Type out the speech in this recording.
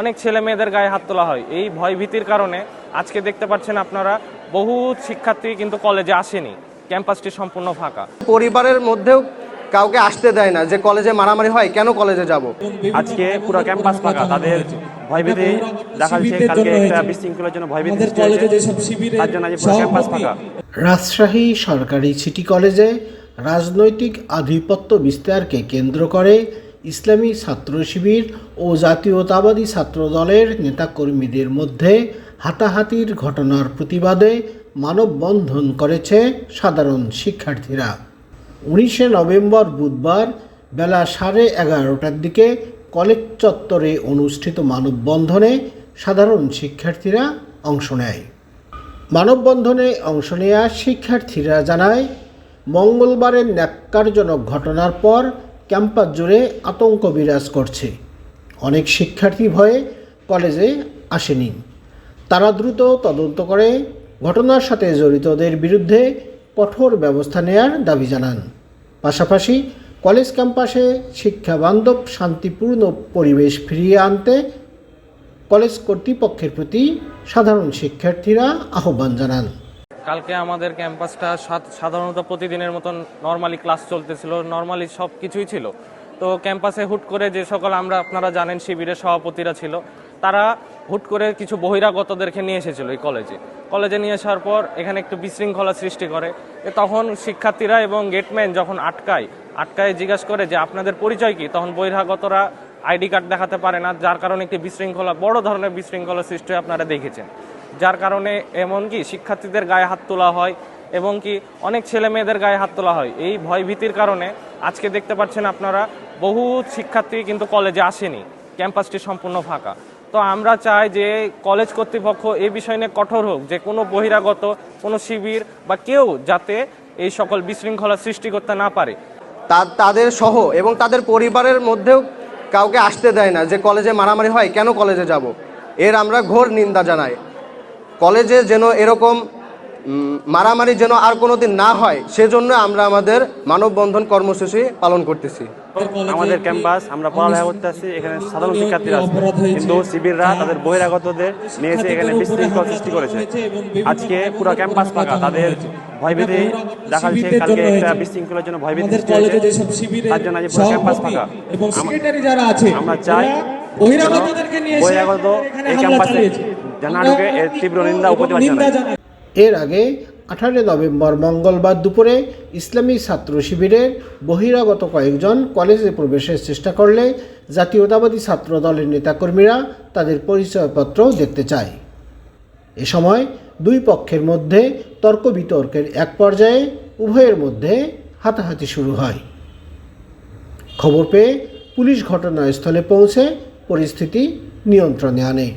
অনেক ছেলে মেয়েদের গায়ে হাত তোলা হয়। এই ভয় ভীতির কারণে আজকে দেখতে পাচ্ছেন আপনারা বহু শিক্ষার্থী কিন্তু কলেজে আসেনি। ক্যাম্পাসটি সম্পূর্ণ ফাঁকা। পরিবারের মধ্যেও কাউকে আসতে দেয় না যে কলেজে মারামারি হয় কেন কলেজে যাব? আজকে পুরো ক্যাম্পাস ফাঁকা তাদের ভয়ভীতি দেখা যাচ্ছে কালকে একটা বিশৃঙ্খলার জন্য ভয়ভীতি তার জন্য আজ পুরো ক্যাম্পাস ফাঁকা। রাজশাহী সরকারি সিটি কলেজে রাজনৈতিক আধিপত্য বিস্তারকে কেন্দ্র করে ইসলামী ছাত্র শিবির ও জাতীয়তাবাদী ছাত্র দলের নেতাকর্মীদের মধ্যে হাতাহাতির ঘটনার প্রতিবাদে মানববন্ধন করেছে সাধারণ শিক্ষার্থীরা। উনিশে নভেম্বর বুধবার বেলা সাড়ে এগারোটার দিকে কলেজ চত্বরে অনুষ্ঠিত মানববন্ধনে সাধারণ শিক্ষার্থীরা অংশ নেয়। মানববন্ধনে অংশ নেওয়া শিক্ষার্থীরা জানায়, মঙ্গলবারের ন্যাক্কারজনক ঘটনার পর ক্যাম্পাস জুড়ে আতঙ্ক বিরাজ করছে। অনেক শিক্ষার্থী ভয়ে কলেজে আসেনি। তারা দ্রুত তদন্ত করে, ঘটনার সাথে জড়িতদের বিরুদ্ধে কঠোর ব্যবস্থা নেয়ার দাবি জানান। পাশাপাশি কলেজ ক্যাম্পাসে শিক্ষাবান্ধব শান্তিপূর্ণ পরিবেশ ফিরিয়ে আনতে কলেজ কর্তৃপক্ষের প্রতি সাধারণ শিক্ষার্থীরা আহ্বান জানান। কালকে আমাদের ক্যাম্পাসটা সাধারণত প্রতিদিনের মতন নর্মালি ক্লাস চলতেছিল নর্মালি সব কিছুই ছিল। তো ক্যাম্পাসে হুট করে যে সকল আমরা, আপনারা জানেন শিবিরের সভাপতিরা ছিল, তারা হুট করে কিছু বহিরাগতদেরকে নিয়ে এসেছিল এই কলেজে কলেজে নিয়ে আসার পর এখানে একটু বিশৃঙ্খলা সৃষ্টি করে। তখন শিক্ষার্থীরা এবং গেটম্যান যখন আটকায় আটকায় জিজ্ঞাসা করে যে আপনাদের পরিচয় কি? তখন বহিরাগতরা আইডি কার্ড দেখাতে পারে না, যার কারণে একটি বিশৃঙ্খলা, বড় ধরনের বিশৃঙ্খলা সৃষ্টি আপনারা দেখেছেন। যার কারণে এমনকি শিক্ষার্থীদের গায়ে হাত তোলা হয় এবং কি অনেক ছেলে মেয়েদের গায়ে হাত তোলা হয়। এই ভয় ভীতির কারণে আজকে দেখতে পাচ্ছেন আপনারা বহু শিক্ষার্থী কিন্তু কলেজে আসেনি। ক্যাম্পাসটি সম্পূর্ণ ফাঁকা। তো আমরা চাই যে কলেজ কর্তৃপক্ষ এই বিষয় নিয়ে কঠোর হোক, যে কোনো বহিরাগত, কোনো শিবির বা কেউ যাতে এই সকল বিশৃঙ্খলা সৃষ্টি করতে না পারে। তাদের সহ এবং তাদের পরিবারের মধ্যেও কাউকে আসতে দেয় না যে কলেজে মারামারি হয়, কেন কলেজে যাব? এর আমরা ঘোর নিন্দা জানাই। কলেজে যেন এরকম মারামারি যেন আর কোনোদিন না হয় সেজন্য আমরা আমাদের মানববন্ধন কর্মসূচি পালন করতেছি। আমাদের ক্যাম্পাস আমরা পড়ালেখা করতে আসছি এখানে সাধারণ শিক্ষার্থীরা আছে। কিন্তু শিবিররা তাদের বহিরাগতদের নিয়ে এসে এখানে বিশৃঙ্খলা সৃষ্টি করেছে। আজকে পুরো ক্যাম্পাস ফাঁকা তাদের ভয়ভীতি দেখা যাচ্ছে কালকে একটা বিশৃঙ্খলার জন্য ভয়ভীতি সৃষ্টি হয়েছে। তার জন্য আজ পুরো ক্যাম্পাস ফাঁকা। এবং আম- সেক্রেটারি যারা আছে আমরা চাই বহিরাগতদেরকে নিয়ে বহিরাগত এই ক্যাম্পাসে ঢুকে তীব্র নিন্দা এর আগে আঠারো নভেম্বর মঙ্গলবার দুপুরে ইসলামী ছাত্র শিবিরের বহিরাগত কয়েকজন কলেজে প্রবেশের চেষ্টা করলে জাতীয়তাবাদী ছাত্র দলের নেতাকর্মীরা তাদের পরিচয়পত্র দেখতে চায়। এ সময় দুই পক্ষের মধ্যে তর্ক বিতর্কের এক পর্যায়ে উভয়ের মধ্যে হাতাহাতি শুরু হয়। খবর পেয়ে পুলিশ ঘটনাস্থলে পৌঁছে পরিস্থিতি নিয়ন্ত্রণে আনে।